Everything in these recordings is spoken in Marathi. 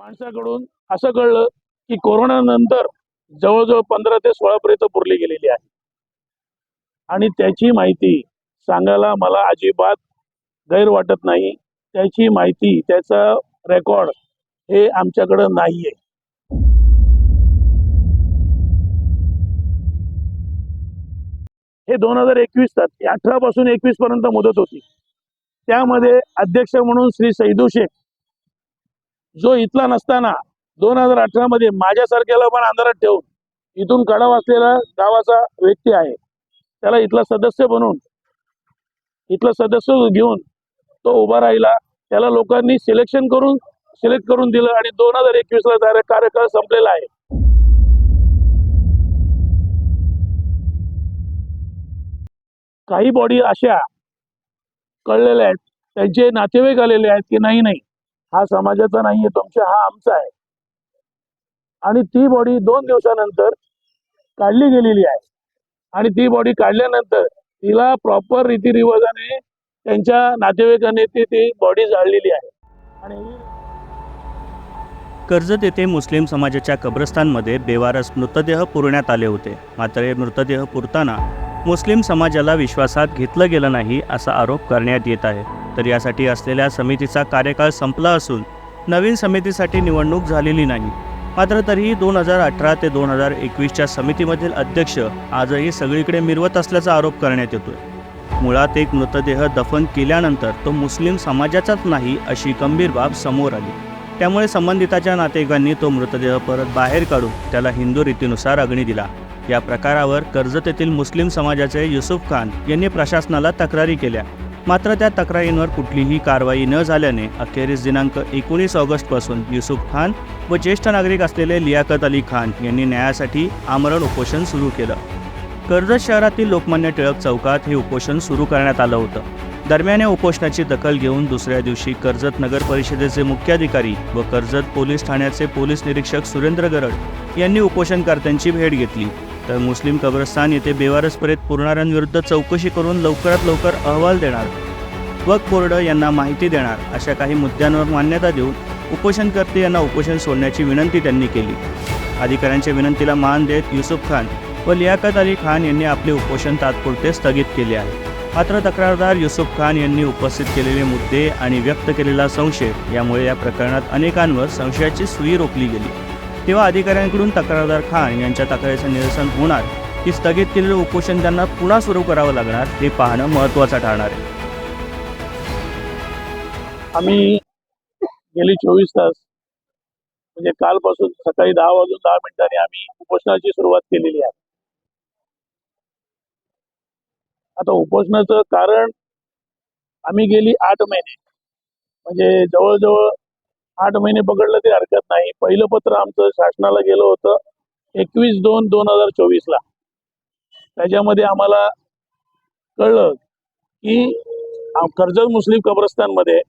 माणसाकडून असं कळलं की कोरोना नंतर जवळजवळ पंधरा ते सोळा पर्यंत पुरली गेलेली आहे. आणि त्याची माहिती सांगायला मला अजिबात गैर वाटत नाही. त्याची माहिती त्याचा रेकॉर्ड हे आमच्याकडं नाहीये. हे दोन हजार एकवीस अठरा पासून एकवीस पर्यंत मुदत होती. त्यामध्ये अध्यक्ष म्हणून श्री सैदू शेख जो इथला नसताना दोन हजार अठरा मध्ये माझ्यासारख्याला पण अंधारात ठेवून इथून कडा असलेला गावाचा व्यक्ती आहे. त्याला इथला सदस्य बनवून इथला सदस्य घेऊन तो उभा राहिला. त्याला लोकांनी सिलेक्शन करून सिलेक्ट करून दिलं आणि दोन हजार एकवीस ला कार्यकाळ संपलेला आहे. काही बॉडी अशा कळलेल्या आहेत. त्यांचे नातेवाईक आलेले आहेत की नाही नाही. हा समाजाचा नाहीये तुमचा हा आमचा आहे. आणि ती बॉडी दोन दिवसानंतर काढली गेलेली आहे. आणि ती बॉडी काढल्यानंतर तिला प्रॉपर रीतिरिवाजाने त्यांच्या नातेवाईकांनी ती ती बॉडी जाळलेली आहे. आणि कर्जत येथे मुस्लिम समाजाच्या कब्रस्तानमध्ये बेवारस मृतदेह पुरण्यात आले होते. मात्र हे मृतदेह पुरताना मुस्लिम समाजाला विश्वासात घेतलं गेलं नाही असा आरोप करण्यात येत आहे. तर यासाठी असलेल्या समितीचा कार्यकाळ संपला असून नवीन समितीसाठी निवडणूक झालेली नाही. मात्र तरीही दोन हजार अठरा ते दोन हजार एकवीसच्या समितीमधील अध्यक्ष आजही सगळीकडे मिरवत असल्याचा आरोप करण्यात येतोय. मुळात एक मृतदेह दफन केल्यानंतर तो मुस्लिम समाजाचाच नाही अशी गंभीर बाब समोर आली. त्यामुळे संबंधिताच्या नातेवाईकांनी तो मृतदेह परत बाहेर काढून त्याला हिंदू रीतीनुसार अग्नी दिला. या प्रकारावर कर्जत येथील मुस्लिम समाजाचे युसुफ खान यांनी प्रशासनाला तक्रारी केल्या. मात्र त्या तक्रारींवर कुठलीही कारवाई न झाल्याने अखेरीस दिनांक एकोणीस ऑगस्टपासून युसुफ खान व ज्येष्ठ नागरिक असलेले लियाकत अली खान यांनी न्यायासाठी आमरण उपोषण सुरू केलं. कर्जत शहरातील लोकमान्य टिळक चौकात हे उपोषण सुरू करण्यात आलं होतं. दरम्यान या उपोषणाची दखल घेऊन दुसऱ्या दिवशी कर्जत नगर परिषदेचे मुख्याधिकारी व कर्जत पोलीस ठाण्याचे पोलीस निरीक्षक सुरेंद्र गरड यांनी उपोषणकर्त्यांची भेट घेतली. तर मुस्लिम कब्रस्तान येथे बेवारस प्रेत पुरणाऱ्यांविरुद्ध चौकशी करून लवकरात लवकर अहवाल देणार. वक बोर्ड यांना माहिती देणार अशा काही मुद्द्यांवर मान्यता देऊन उपोषणकर्ते यांना उपोषण सोडण्याची विनंती त्यांनी केली. अधिकाऱ्यांच्या विनंतीला मान देत युसुफ खान व लियाकत अली खान यांनी आपले उपोषण तात्पुरते स्थगित केले आहे. मात्र तक्रारदार युसुफ खान यांनी उपस्थित केलेले मुद्दे आणि व्यक्त केलेला संशय यामुळे या प्रकरणात अनेकांवर संशयाची सुई रोखली गेली. तेव्हा अधिकाऱ्यांकडून तक्रारदार खान यांच्या तक्रारीचं निरसन होणार की स्थगित केलेलं उपोषण त्यांना पुन्हा सुरू करावं लागणार हे पाहणं महत्वाचं ठरणार आहे. आम्ही गेली चोवीस तास म्हणजे कालपासून सकाळी दहा वाजून दहा मिनिटांनी आम्ही उपोषणाची सुरुवात केलेली आहे. आता उपोषणाचं कारण आम्ही गेली आठ महिने म्हणजे जवळजवळ आठ महिने पकडलं ते हरकत नाही. पहिलं पत्र आमचं शासनाला गेलं होतं एकवीस दोन दोन हजार चोवीसला. त्याच्यामध्ये आम्हाला कळलं की कर्जत मुस्लिम कब्रस्तानमध्ये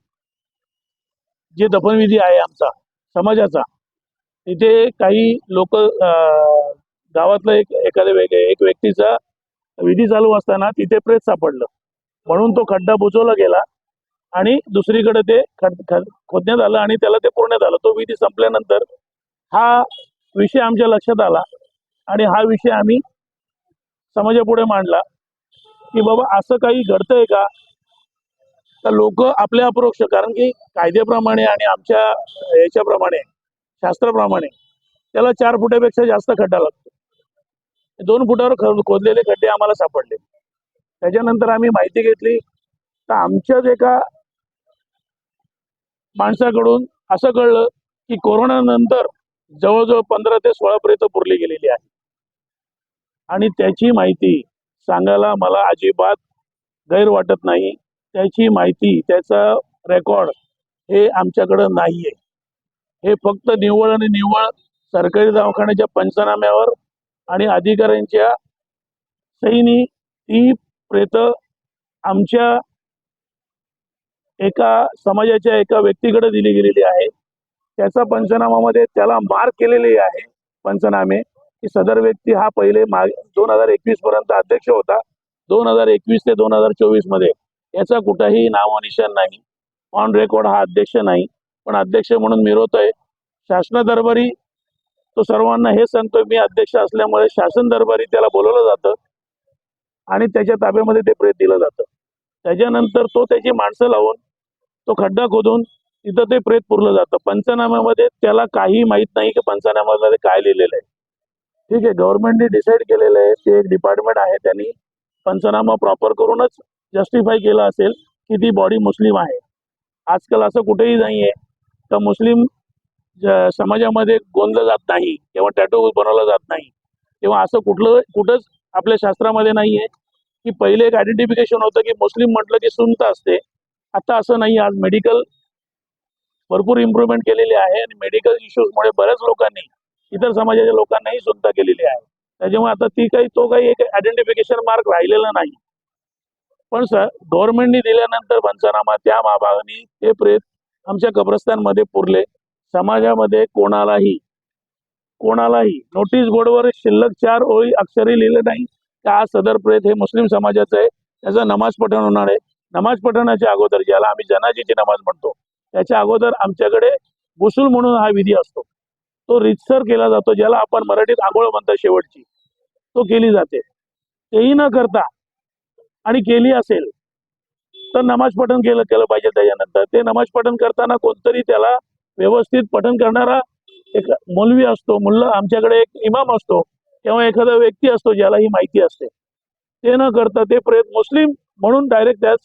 जे दफनविधी आहे आमचा समाजाचा तिथे काही लोक गावातलं एक एखाद्या वेगळे एक व्यक्तीचा विधी चालू असताना तिथे प्रेत सापडलं. म्हणून तो खड्डा बुजवला गेला. आणि दुसरीकडे ते खोदण्यात आलं आणि त्याला ते पुरण्यात आलं. तो विधी संपल्यानंतर हा विषय आमच्या लक्षात आला आणि हा विषय आम्ही समाजापुढे मांडला की बाबा असं काही घडतंय का? तर लोक आपल्या अपरोक्ष कारण की कायद्याप्रमाणे आणि आमच्या याच्याप्रमाणे शास्त्राप्रमाणे त्याला चार फुटापेक्षा जास्त खड्डा लागतो. दोन फुटावर खोदलेले खड्डे आम्हाला सापडले. त्याच्यानंतर आम्ही माहिती घेतली. तर आमच्याच एका माणसाकडून असं कळलं की कोरोनानंतर जवळजवळ पंधरा ते सोळा पर्यंत पुरली गेलेली आहे. आणि त्याची माहिती सांगायला मला अजिबात गैर वाटत नाही. त्याची माहिती त्याचा रेकॉर्ड हे आमच्याकडं नाहीये. हे फक्त निव्वळ आणि निव्वळ सरकारी दवाखान्याच्या पंचनाम्यावर आणि अधिकाऱ्यांच्या सहीनी ती प्रेत आमच्या एका समाजाच्या एका व्यक्तीकडे दिली गेलेली आहे. त्याचा पंचनामामध्ये त्याला मार्क केलेली आहे पंचनामे. की सदर व्यक्ती हा पहिले माग दोन हजार एकवीस पर्यंत अध्यक्ष होता. दोन हजार एकवीस ते दोन हजार चोवीसमध्ये. याचा कुठंही नामोनिशाण नाही. ऑन रेकॉर्ड हा अध्यक्ष नाही. पण अध्यक्ष म्हणून मिरवतोय शासना दरबारी तो सर्वांना हे सांगतोय मी अध्यक्ष असल्यामुळे शासन दरबारी त्याला बोलवलं जातं. आणि त्याच्या ताब्यामध्ये ते प्रेत दिलं जातं. त्याच्यानंतर तो त्याची माणसं लावून तो खड्डा खोदून तिथं ते प्रेत पुरलं जातं. पंचनाम्यामध्ये त्याला काही माहीत नाही की पंचनाम्यामध्ये काय लिहिलेलं आहे. ठीक आहे गव्हर्नमेंटने डिसाईड केलेलं आहे. ते एक डिपार्टमेंट आहे त्यांनी. पंचनामा प्रॉपर करूनच जस्टिफाय केलं असेल की ती बॉडी मुस्लिम आहे. आजकाल असं कुठेही नाही आहे तर मुस्लिम समाजामध्ये गोंदलं जात नाही किंवा टॅटो बनवला जात नाही. किंवा असं कुठलं कुठंच आपल्या शास्त्रामध्ये नाही आहे की पहिले एक आयडेंटिफिकेशन होतं की मुस्लिम म्हटलं की सुनता असते. आता असं नाही आज मेडिकल भरपूर इम्प्रूव्हमेंट केलेली आहे आणि मेडिकल इश्यूजमुळे बऱ्याच लोकांनी इतर समाजाच्या लोकांनाही सुद्धा केलेली आहे. त्याच्यामुळे आता ती काही तो काही एक आयडेंटिफिकेशन मार्क राहिलेला नाही. पण सर गव्हर्नमेंटनी दिल्यानंतर पंचनामा त्या माभागाने ते प्रेत आमच्या कब्रस्तानमध्ये पुरले. समाजामध्ये कोणालाही कोणालाही नोटीस बोर्डवर शिल्लक चार ओळी अक्षरी लिहिलं नाही. का आज सदर प्रेत हे मुस्लिम समाजाचं आहे? त्याचा नमाज पठण होणार आहे. नमाज पठणाच्या अगोदर ज्याला आम्ही जनाजीची नमाज म्हणतो त्याच्या अगोदर आमच्याकडे गुसूल म्हणून हा विधी असतो. तो रितसर केला जातो ज्याला आपण मराठीत आंघोळ म्हणतो शेवटची. तो केली जाते. तेही न करता आणि केली असेल तर नमाज पठण केलं केलं पाहिजे त्याच्यानंतर. ते नमाज पठण करताना कोणतरी त्याला व्यवस्थित पठण करणारा एक मौलवी असतो मुल्ला आमच्याकडे एक इमाम असतो किंवा एखादा व्यक्ती असतो ज्याला ही माहिती असते. ते न करता ते प्रयत्न मुस्लिम म्हणून डायरेक्ट त्याच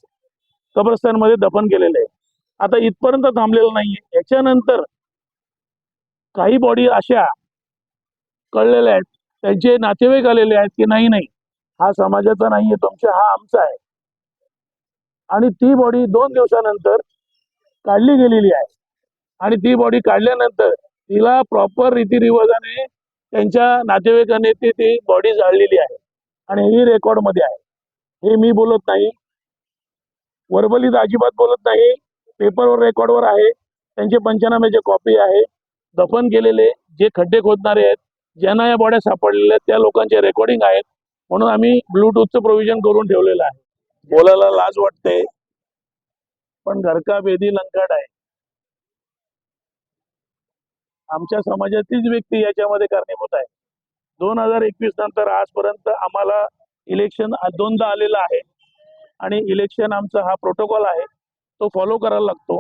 कब्रस्तानमध्ये दफन केलेले आहे. आता इथपर्यंत थांबलेलं नाहीये. याच्यानंतर काही बॉडी अशा कळलेल्या आहेत. त्यांचे नातेवाईक आलेले आहेत की नाही नाही. हा समाजाचा नाहीये तुमचा हा आमचा आहे. आणि ती बॉडी दोन दिवसानंतर काढली गेलेली आहे. आणि ती बॉडी काढल्यानंतर तिला प्रॉपर रीतिरिवाजाने त्यांच्या नातेवाईकांनी ती ती बॉडी जाळलेली आहे. आणि ही रेकॉर्डमध्ये आहे. हे मी बोलत नाही. वर्बलीत अजिबात बोलत नाही. पेपरवर रेकॉर्डवर आहे. त्यांचे पंचनाम्याचे कॉपी आहे. दफन केलेले जे खड्डे खोदणारे आहेत ज्यांना या बॉड्या सापडलेल्या आहेत त्या लोकांचे रेकॉर्डिंग आहेत. म्हणून आम्ही ब्लूटूथचं प्रोव्हिजन करून ठेवलेलं आहे. बोलायला लाज वाटते. पण घरका बेदी लंकाट आहे. आमच्या समाजातीलच व्यक्ती याच्यामध्ये कारणीभूत आहे. दोन हजार एकवीस नंतर आजपर्यंत आम्हाला इलेक्शन दोनदा आलेलं आहे. आणि इलेक्शन आमचा हा प्रोटोकॉल आहे तो फॉलो करायला लागतो.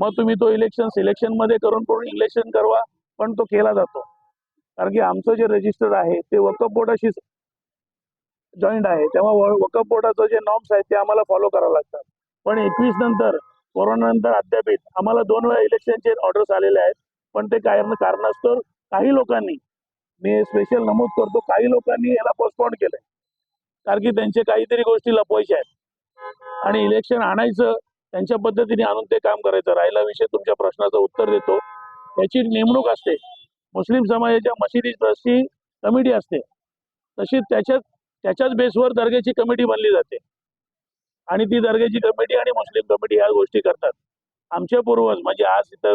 मग तुम्ही तो इलेक्शन सिलेक्शनमध्ये करून करून इलेक्शन करवा पण तो केला जातो. कारण की आमचं जे रजिस्टर आहे ते वकफ बोर्डाशी जॉईंट आहे. तेव्हा व- वकफ बोर्डाचं जे नॉर्म्स आहेत ते आम्हाला फॉलो करावं लागतात. पण एकवीस नंतर कोरोना नंतर अद्यापित आम्हाला दोन वेळा इलेक्शनचे ऑर्डर्स आलेले आहेत. पण ते काय कारणास्तव काही लोकांनी मी स्पेशल नमूद करतो काही लोकांनी याला पोस्टपॉन केलंय. कारण की त्यांचे काहीतरी गोष्टी लपवायच्या आहेत. आणि इलेक्शन आणायचं त्यांच्या पद्धतीने आणून ते काम करायचं. राहिला विषय तुमच्या प्रश्नाचं उत्तर देतो. त्याची नेमणूक असते. मुस्लिम समाजाच्या मशिदी ट्रस्टची कमिटी असते. तशी त्याच्याच त्याच्याच बेसवर दर्ग्याची कमिटी बनली जाते. आणि ती दर्ग्याची कमिटी आणि मुस्लिम कमिटी ह्या गोष्टी करतात. आमचे पूर्वज म्हणजे आज इथं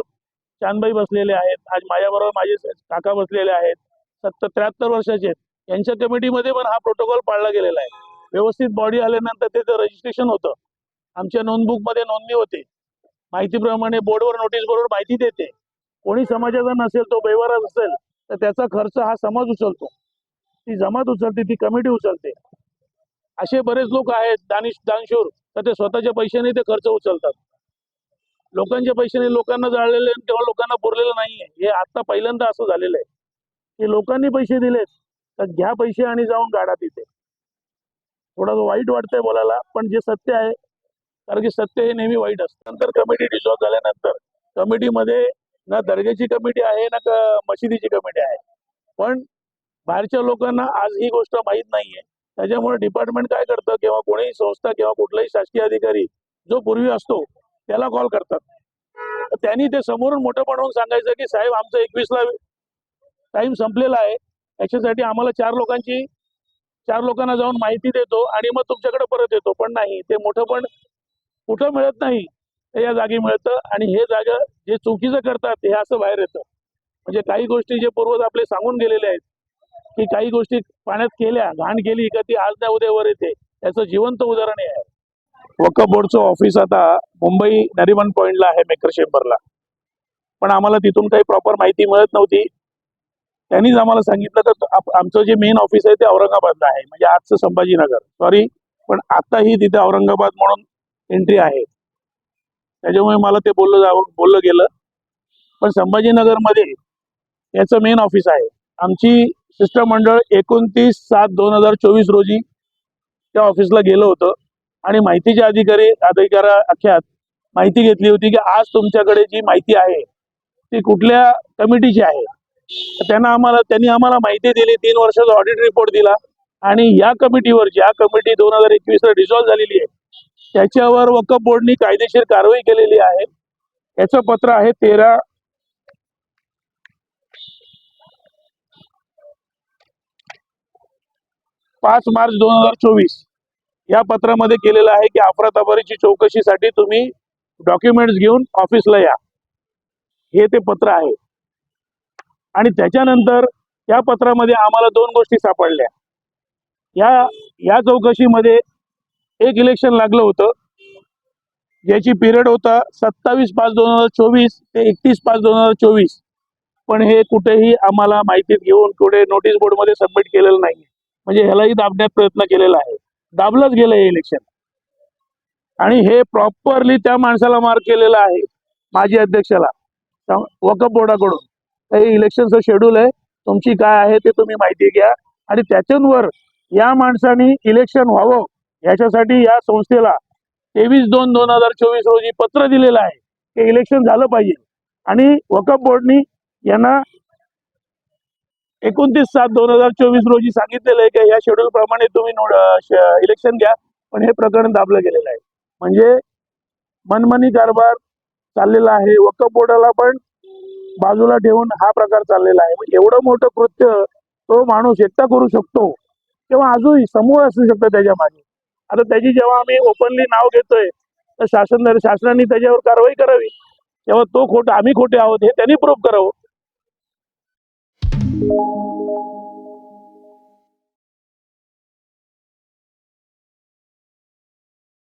चांदबाई बसलेले आहेत. आज माझ्याबरोबर माझे काका बसलेले आहेत. सत्तर त्र्याहत्तर वर्षाचे आहेत. यांच्या कमिटीमध्ये पण हा प्रोटोकॉल पाळला गेलेला आहे. व्यवस्थित बॉडी आल्यानंतर त्याचं रजिस्ट्रेशन होतं. आमच्या नोंदबुकमध्ये नोंदणी होते. माहितीप्रमाणे बोर्डवर नोटीस बरोबर माहिती देते. कोणी समाजाचा नसेल तो व्यवहारात असेल तर त्याचा खर्च हा समाज उचलतो. ती जमात उचलते ती कमिटी उचलते. असे बरेच लोक आहेत दानिश दानशूर तर ते स्वतःच्या पैशाने ते खर्च उचलतात. लोकांच्या पैशाने लोकांना जाळलेले आणि तेव्हा लोकांना पुरलेलं नाहीये. हे आता पहिल्यांदा असं झालेलं आहे. की लोकांनी पैसे दिलेत तर घ्या पैसे आणि जाऊन गाडा तिथे. थोडं वाईट वाटतंय बोलायला पण जे सत्य आहे कारण की सत्य हे नेहमी वाईट असतं. नंतर कमिटी डिसॉल्व झाल्यानंतर कमिटीमध्ये ना दर्ग्याची कमिटी आहे ना मशिदीची कमिटी आहे. पण बाहेरच्या लोकांना आज ही गोष्ट माहीत नाहीये. त्याच्यामुळे डिपार्टमेंट काय करतं किंवा कोणीही संस्था किंवा कुठलाही शासकीय अधिकारी जो पूर्वी असतो त्याला कॉल करतात. त्यांनी ते समोरून मोठं बनवून सांगायचं की साहेब आमचं एकवीसला टाइम संपलेला आहे. याच्यासाठी आम्हाला चार लोकांची चार लोकांना जाऊन माहिती देतो आणि मग तुमच्याकडे परत येतो. पण नाही ते मोठं पण कुठं मिळत नाही ते या जागी मिळतं आणि हे जागा जे चुकीचं करतात हे असं बाहेर येतं. म्हणजे काही गोष्टी जे पूर्वज आपले सांगून गेलेले आहेत की काही गोष्टी पाण्यात केल्या घाण केली का ती आज नाही उद्या वर येते. याचं जिवंत उदाहरण आहे. वकफ बोर्डचं ऑफिस आता मुंबई नरिमन पॉइंटला आहे मेकर चेंबरला. पण आम्हाला तिथून काही प्रॉपर माहिती मिळत नव्हती. त्यांनीच आम्हाला सांगितलं तर आमचं जे मेन ऑफिस आहे ते औरंगाबादला आहे. म्हणजे आजचं संभाजीनगर. सॉरी पण आताही तिथे औरंगाबाद म्हणून एंट्री आहे. त्याच्यामुळे मला ते बोललं जावं बोललं गेलं. पण संभाजीनगरमध्ये याचं मेन ऑफिस आहे. आमची शिष्टमंडळ एकोणतीस सात दोन हजार चोवीस रोजी त्या ऑफिसला गेलं होतं. आणि माहितीचे अधिकारी अधिकारा अख्यात माहिती घेतली होती की आज तुमच्याकडे जी माहिती आहे ती कुठल्या कमिटीची आहे? त्यांना आम्हाला त्यांनी आम्हाला माहिती दिली तीन वर्षाचा ऑडिट रिपोर्ट दिला. आणि या कमिटीवर ज्या कमिटी दोन हजार एकवीसला डिझॉल्व्ह झालेली आहे त्याच्यावर वकफ बोर्डनी कायदेशीर कारवाई केलेली आहे. याचं पत्र आहे तेरा पाच मार्च दोन हजार चोवीस. या पत्रामध्ये केलेलं आहे की अफरातफरीची चौकशीसाठी तुम्ही डॉक्युमेंट्स घेऊन ऑफिसला या. हे ते पत्र आहे. आणि त्याच्यानंतर या पत्रामध्ये आम्हाला दोन गोष्टी सापडल्या. या या चौकशीमध्ये एक इलेक्शन लागलं होतं. ज्याची पिरियड होता सत्तावीस पाच दोन हजार चोवीस ते एकतीस पाच दोन हजार चोवीस. पण हे कुठेही आम्हाला माहितीत घेऊन कुठे नोटीस बोर्डमध्ये सबमिट केलेलं नाही म्हणजे ह्यालाही दाबण्यात प्रयत्न केलेला आहे. दाबलंच गेलं हे इलेक्शन आणि हे प्रॉपरली त्या माणसाला मार्क केलेलं आहे माजी अध्यक्षाला वकफ बोर्डाकडून. हे इलेक्शनचं शेड्यूल आहे. तुमची काय आहे ते तुम्ही माहिती घ्या. आणि त्याच्यावर या माणसाने इलेक्शन व्हावं याच्यासाठी या संस्थेला तेवीस दोन दोन हजार चोवीस रोजी पत्र दिलेलं आहे की इलेक्शन झालं पाहिजे. आणि वकफ बोर्डनी यांना एकोणतीस सात दोन हजार चोवीस रोजी सांगितलेलं आहे की या शेड्यूल प्रमाणे तुम्ही इलेक्शन घ्या. पण हे प्रकरण दाबलं गेलेलं आहे. म्हणजे मनमनी कारभार चाललेला आहे. वकफ बोर्डाला पण बाजूला ठेवून हा प्रकार चाललेला आहे. एवढं मोठं कृत्य तो माणूस एकटा करू शकतो किंवा अजूनही समूह असू शकतो त्याच्यामागे. आता त्याची जेव्हा आम्ही ओपनली नाव घेतोय तर शासन शासनाने त्याच्यावर कारवाई करावी. तेव्हा तो खोट आम्ही खोटे आहोत हे त्यांनी प्रूव्ह करावं.